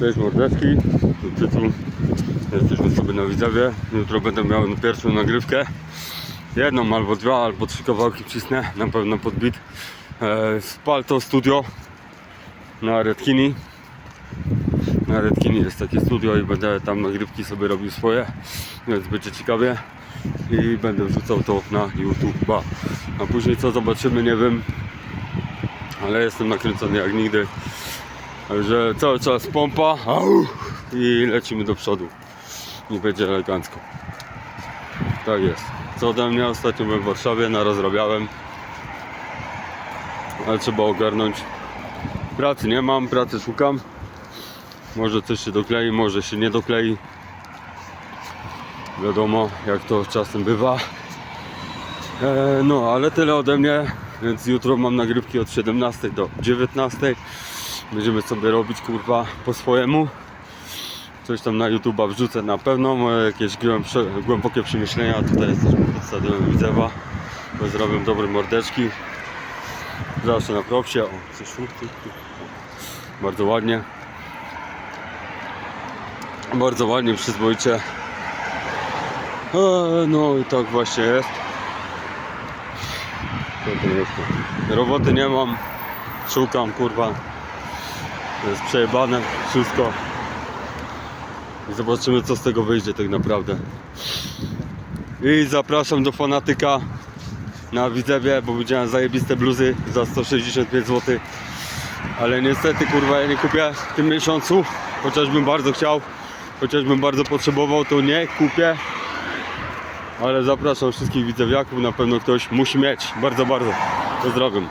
Cześć mordeczki, tu tytuł. Jesteśmy sobie na Widzewie. Jutro będę miał pierwszą nagrywkę. Jedną albo dwa, albo trzy kawałki wcisnę, na pewno podbit. E, z Palto Studio na Redkini. Na Redkini jest takie studio i będę tam nagrywki sobie robił swoje, więc będzie ciekawie. I będę wrzucał to na YouTube'a. A później co zobaczymy, nie wiem. Ale jestem nakręcony jak nigdy. Także cały czas pompa au, i lecimy do przodu. I będzie elegancko. Tak jest. Co ode mnie ostatnio byłem w Warszawie, narozrabiałem. Ale trzeba ogarnąć. Pracy nie mam, pracy szukam. Może coś się doklei, może się nie doklei. Wiadomo, jak to czasem bywa. E, no, ale tyle ode mnie. Więc jutro mam nagrywki od 17 do 19. Będziemy sobie robić kurwa po swojemu. Coś tam na YouTube'a wrzucę na pewno. Moje jakieś głębokie przemyślenia. Tutaj jesteśmy pod stadionem Widzewa. Pozdrawiam dobre mordeczki. Zawsze na propsie. O, coś tu. Bardzo ładnie. Bardzo ładnie, przyzwoicie. E, No i tak właśnie jest? Roboty nie mam. Szukam kurwa. To jest przejebane wszystko. I zobaczymy co z tego wyjdzie tak naprawdę. I zapraszam do fanatyka na Widzewie, bo widziałem zajebiste bluzy za 165 zł. Ale niestety kurwa ja nie kupię w tym miesiącu. Chociażbym bardzo chciał, chociażbym bardzo potrzebował, to nie kupię. Ale zapraszam wszystkich widzewiaków, na pewno ktoś musi mieć. Bardzo, bardzo. Pozdrawiam.